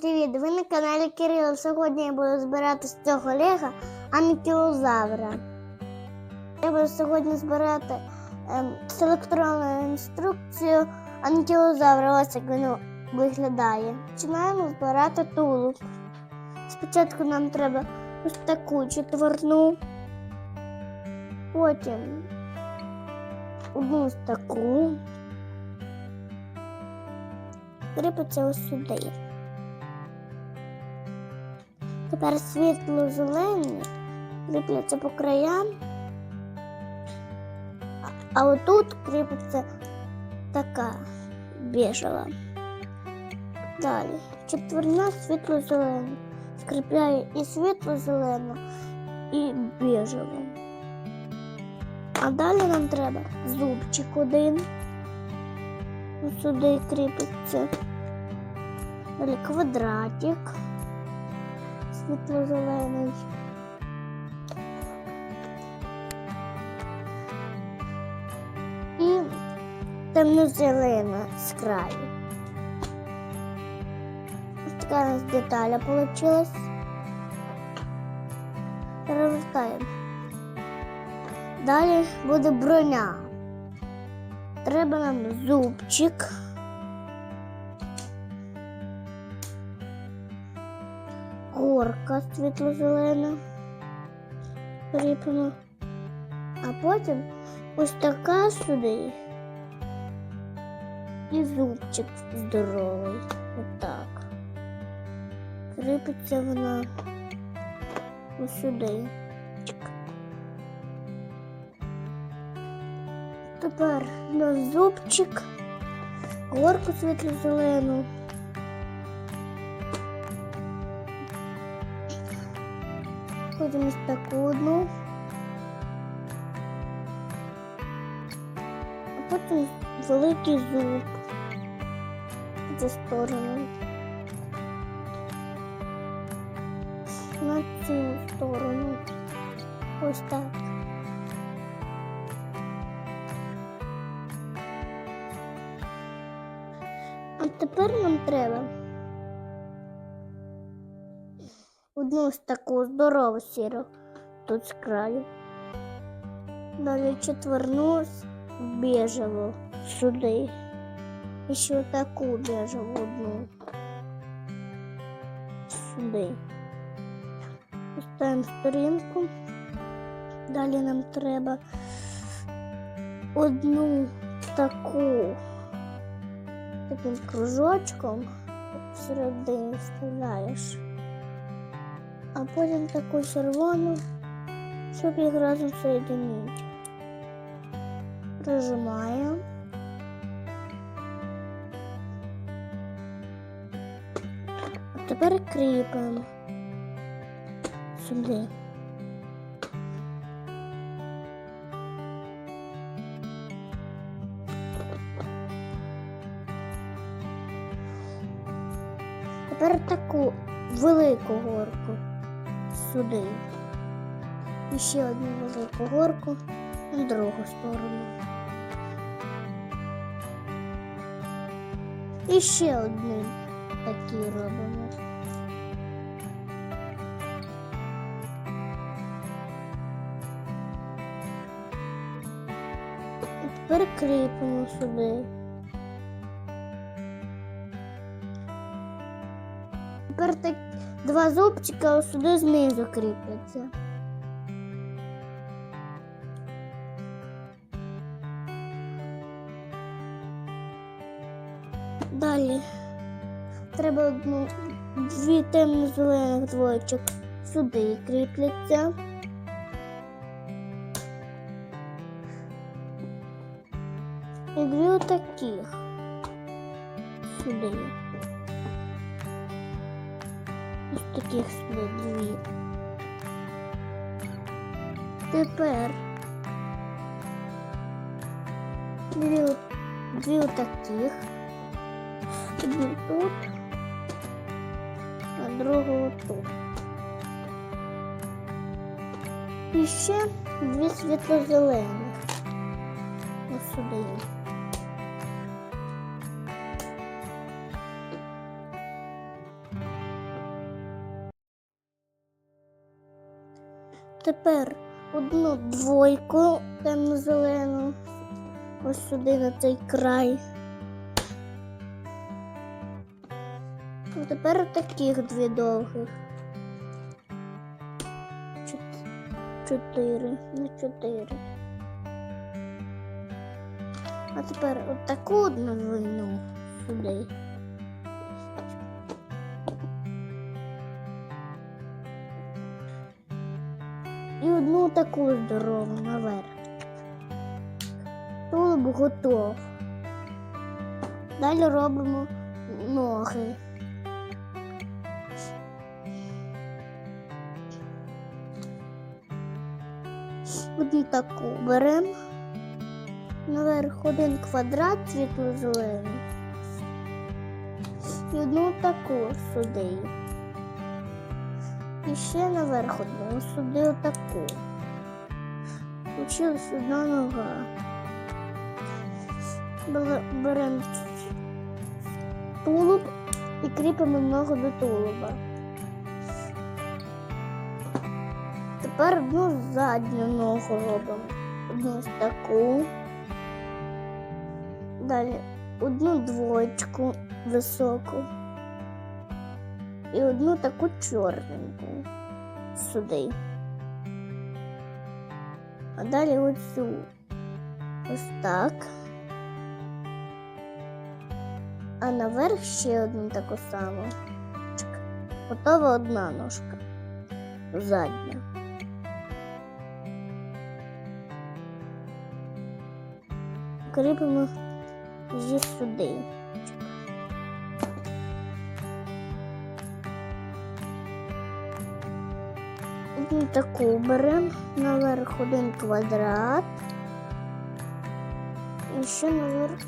Привіт! Ви на каналі Кирило. Сьогодні я буду збирати з цього лего анкілозавра. Я буду сьогодні збирати ем, з електронною інструкцією анкілозавра. Ось як він виглядає. Починаємо збирати тулуб. Спочатку нам треба ось таку четверну, потім одну таку. Кріпиться ось сюди. Тепер світло-зелені кріпляться по краям, а- отут кріпиться така біжева. Далі четверна світло-зелена. Скріпляє і світло-зелену, і біжеву. А далі нам треба зубчик один. Ось сюди кріпиться. Далі квадратик світло-зелений. І темно-зелена з краю. Ось така у нас деталя вийшла. Перевертаємо. Далі буде броня. Треба нам зубчик. Горка світло-зелена. Кріпимо. А потім ось така сюди. І зубчик здоровий. Отак. Кріпиться вона ось сюди. Тепер на зубчик, горку світло-зелену. Потім ось таку одну. А потім великий зуб зі сторони. На цю сторону. Ось так. А тепер нам треба ось таку здорову сіру тут з краю. Далі четверну з сюди. І ще таку біжеву одну. Сюди. Поставимо сторінку. Далі нам треба одну таку таким кружочком всередині вставляєш а потім таку червону, щоб їх разом соєдинити. Прижимаємо. А тепер кріпимо сюди. Тепер таку велику горку сюди. І ще одну велику горку на другу сторону. І ще одну такі робимо. І тепер кріпимо сюди. Тепер так два зубчика ось сюди знизу кріпляться. Далі треба дві темно-зелених двоєчок сюди кріпляться. дві, дві таких. Одну тут, а другу тут. І ще дві світло-зелених. Ось сюди. Тепер одну двойку темно-зелену. Ось сюди на цей край. А тепер таких дві довгих. Чотири на чотири. А тепер от таку одну двойну сюди. І одну таку здорову наверх. Тулуб готов. Далі робимо ноги. Одну таку беремо. Наверх один квадрат світло-зелений. І одну таку сюди. І ще наверх одну сюди отаку. Получилась одна нога. Бере- Беремо тулуб і кріпимо ногу до тулуба. Тепер одну задню ногу робимо. Одну таку. Далі одну двоєчку високу. І одну таку чорненьку сюди. А далі оцю ось так. А наверх ще одну таку саму. Готова одна ножка. Задня. Кріпимо її сюди. Одну таку беремо, наверх один квадрат. І ще наверх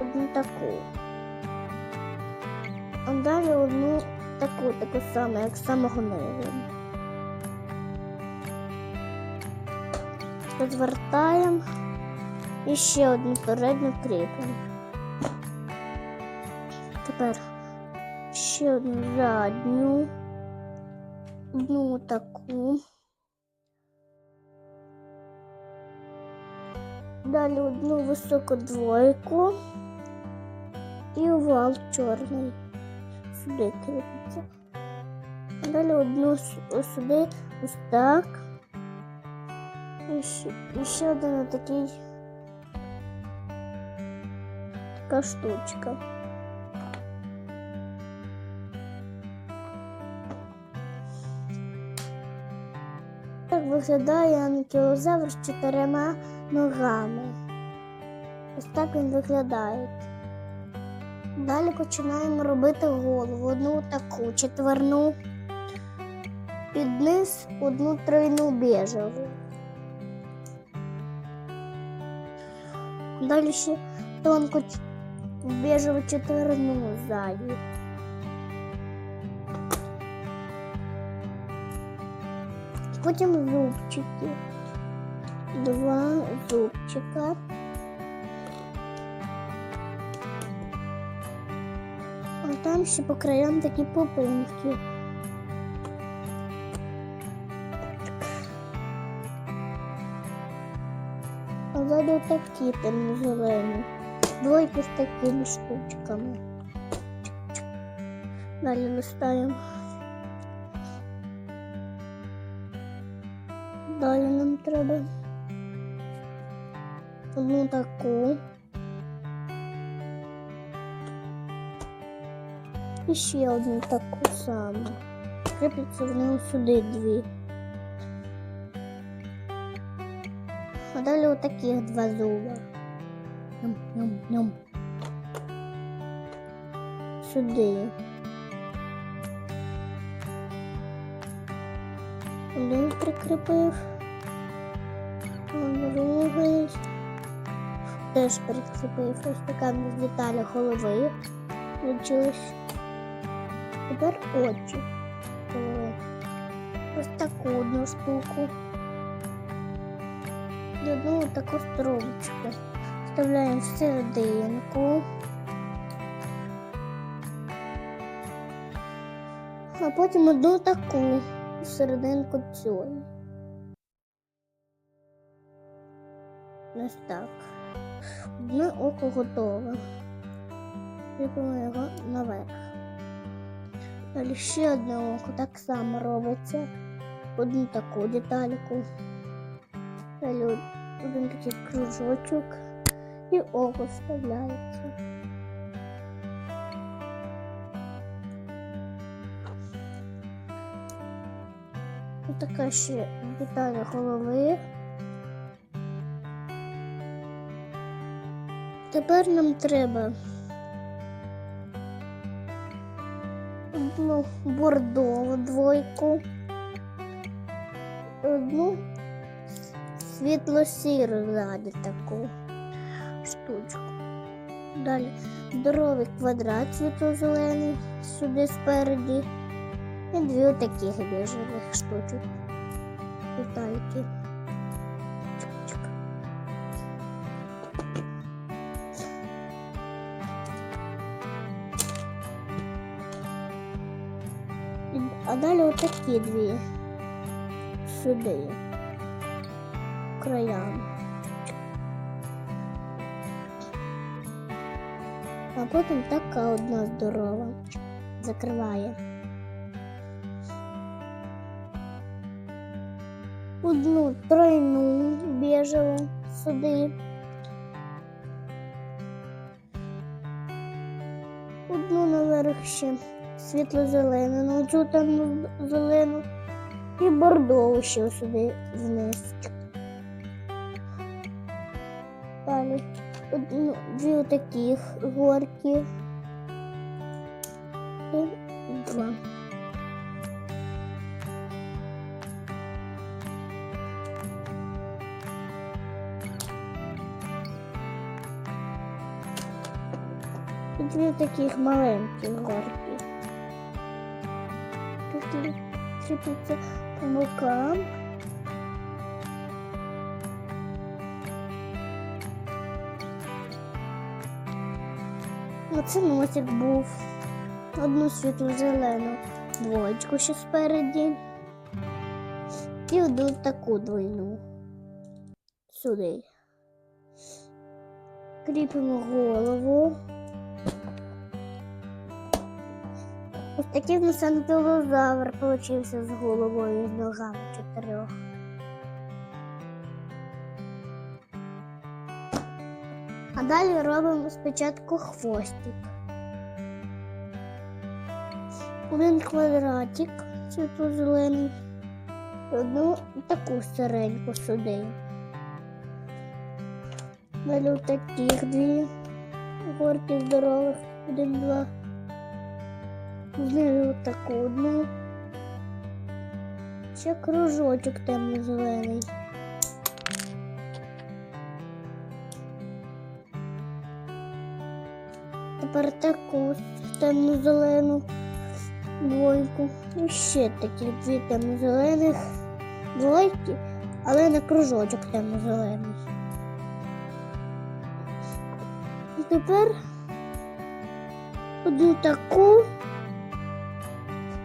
одну таку. Далі одну таку, таку саму, як самого низу. Розвертаємо і ще одну передню кріпимо. Тепер ще одну задню, одну таку. Далі одну високу двойку і овал чорний. Сюди кріпиться. Далі одну ось сюди, ось так. І ще, і ще один такий така штучка. Так виглядає анкілозавр з чотирма ногами. Ось так він виглядає. Далі починаємо робити голову. Одну таку четверну, під низ одну тройну біжеву. Далі ще тонку біжеву четверну ззаді. Потім зубчики. Два зубчика. Там ще по краям такі попинки. А ззаді такі темно-зелені. Двойки з такими штучками. Далі листаємо. Далі нам треба одну таку. І ще одну таку саму. Кріпляться вони сюди дві. А далі отаких два зуба. Ням-ням-ням. Сюди. Один прикріпив. Другий. Теж прикріпив. Ось така в нас деталь голови. Получилось тепер очі. Е, ось таку одну штуку. І одну таку струбочку. Вставляємо в серединку. А потім одну таку в серединку цю. Ось так. Одне око готове. Кріпимо його наверх. Далі ще одне око так само робиться. Одну таку детальку. Далі один такий кружочок і око вставляється. Ось така ще деталь голови. Тепер нам треба одну бордову двойку, одну світло-сіру ззаді таку штучку. Далі здоровий квадрат світло-зелений сюди спереді. І дві таких біжевих штучок. Детальки. Далі отакі дві сюди. Краям. А потім така одна здорова. Закриває. Одну тройну біжеву сюди. Одну наверх ще світло-зелену, на цю темну зелену і бордову ще сюди вниз. Далі одну, дві таких горки. І два. Дві таких маленьких горки. Кріпиться по бокам. Оце носик був. Одну світло-зелену двоєчку ще спереді. І одну таку двойну. Сюди. Кріпимо голову. Такий в нас анкілозавр получився з головою і ногами чотирьох. А далі робимо спочатку хвостик. Один квадратик світло-зелений, і одну таку сиреньку сюди. Далі таких дві горки здорових, один-два. Знизу таку одну. Ще кружочок темно-зелений. Тепер таку темно-зелену двойку. І ще такі дві темно-зелених двойки, але на кружочок темно-зелений. І тепер одну таку.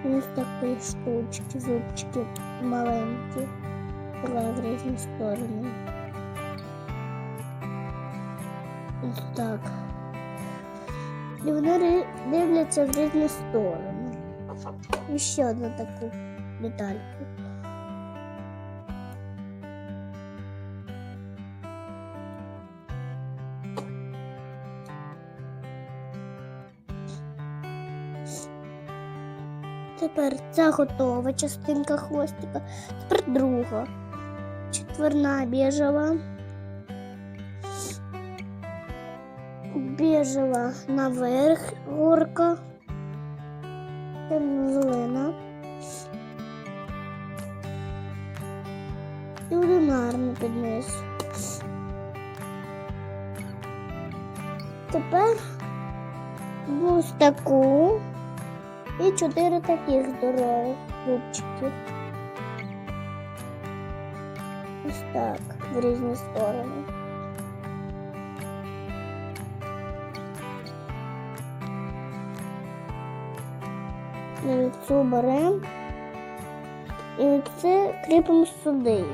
Ось такі штучки, зубчики маленькі, але в різні сторони. Ось так. І вони ри- дивляться в різні сторони. І ще одну таку детальку. Тепер ця готова частинка хвостика. Тепер друга. Четверна біжева. Біжева наверх горка. Темно-зелена. І одинарну під. Тепер ось таку і чотири таких здорових зубчиків. Ось так, в різні сторони. Ми цю беремо і це кріпимо сюди.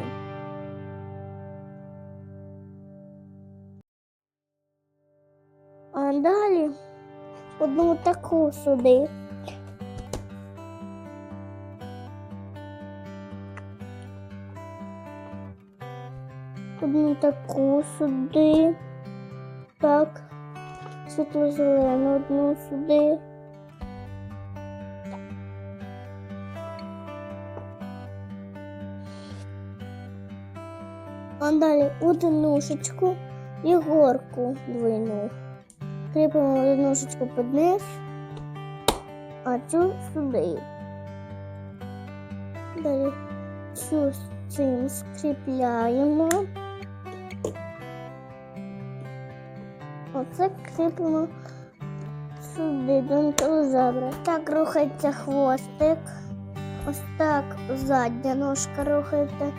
А далі одну таку сюди. Одну таку сюди. Так. Світло-зелену одну сюди. А далі одинушечку і горку двойну. Кріпимо одинушечку під низ, а цю сюди. Далі цю з цим скріпляємо. Оце кріпимо сюди до інтелозавра. Так рухається хвостик. Ось так задня ножка рухається,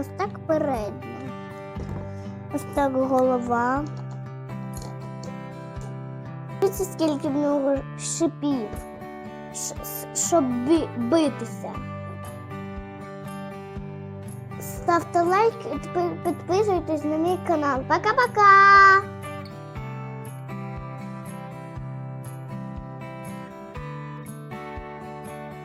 ось так передня. Ось так голова. Дивіться, скільки в нього шипів, щоб би- битися. Ставте лайк і підписуйтесь на мій канал. Пока-пока!